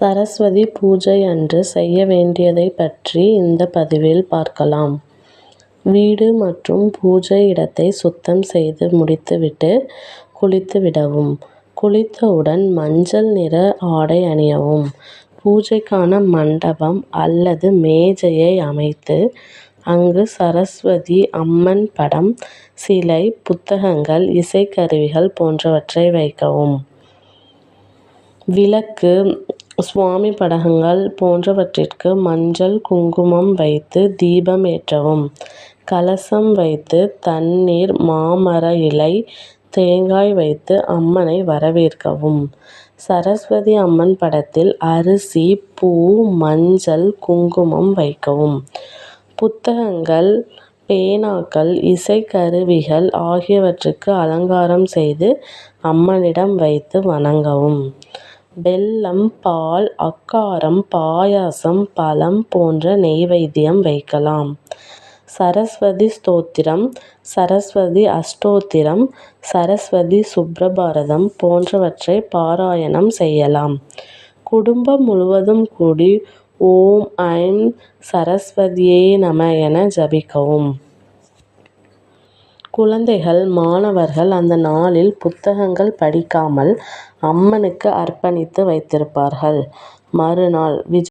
சரஸ்வதி பூஜை அன்று செய்ய வேண்டியதைப் பற்றி இந்த பதிவில் பார்க்கலாம். வீடு மற்றும் பூஜை இடத்தை சுத்தம் செய்து முடித்துவிட்டு குளித்து விடவும். குளித்தவுடன் மஞ்சள் நிற ஆடை அணியவும். பூஜைக்கான மண்டபம் அல்லது மேஜையை அமைத்து அங்கு சரஸ்வதி அம்மன் படம் சிலை புத்தகங்கள் இசைக்கருவிகள் போன்றவற்றை வைக்கவும். விளக்கு சுவாமி படகங்கள் போன்றவற்றிற்கு மஞ்சள் குங்குமம் வைத்து தீபம் ஏற்றவும். கலசம் வைத்து தண்ணீர் மாமர இலை தேங்காய் வைத்து அம்மனை வரவேற்கவும். சரஸ்வதி அம்மன் படத்தில் அரிசி பூ மஞ்சள் குங்குமம் வைக்கவும். புத்தகங்கள் பேனாக்கள் இசைக்கருவிகள் ஆகியவற்றுக்கு அலங்காரம் செய்து அம்மனிடம் வைத்து வணங்கவும். வெல்லம் பால் அக்காரம் பாயாசம் பழம் போன்ற நெய்வேத்தியம் வைக்கலாம். சரஸ்வதி ஸ்தோத்திரம் சரஸ்வதி அஷ்டோத்திரம் சரஸ்வதி சுப்ரபாரதம் போன்றவற்றை பாராயணம் செய்யலாம். குடும்பம் முழுவதும் கூடி ஓம் ஐம் சரஸ்வதியே நம என ஜபிக்கவும். குழந்தைகள் மாணவர்கள் அந்த நாளில் புத்தகங்கள் படிக்காமல் அம்மனுக்கு அர்ப்பணித்து வைத்திருப்பார்கள். மறுநாள் விஜய்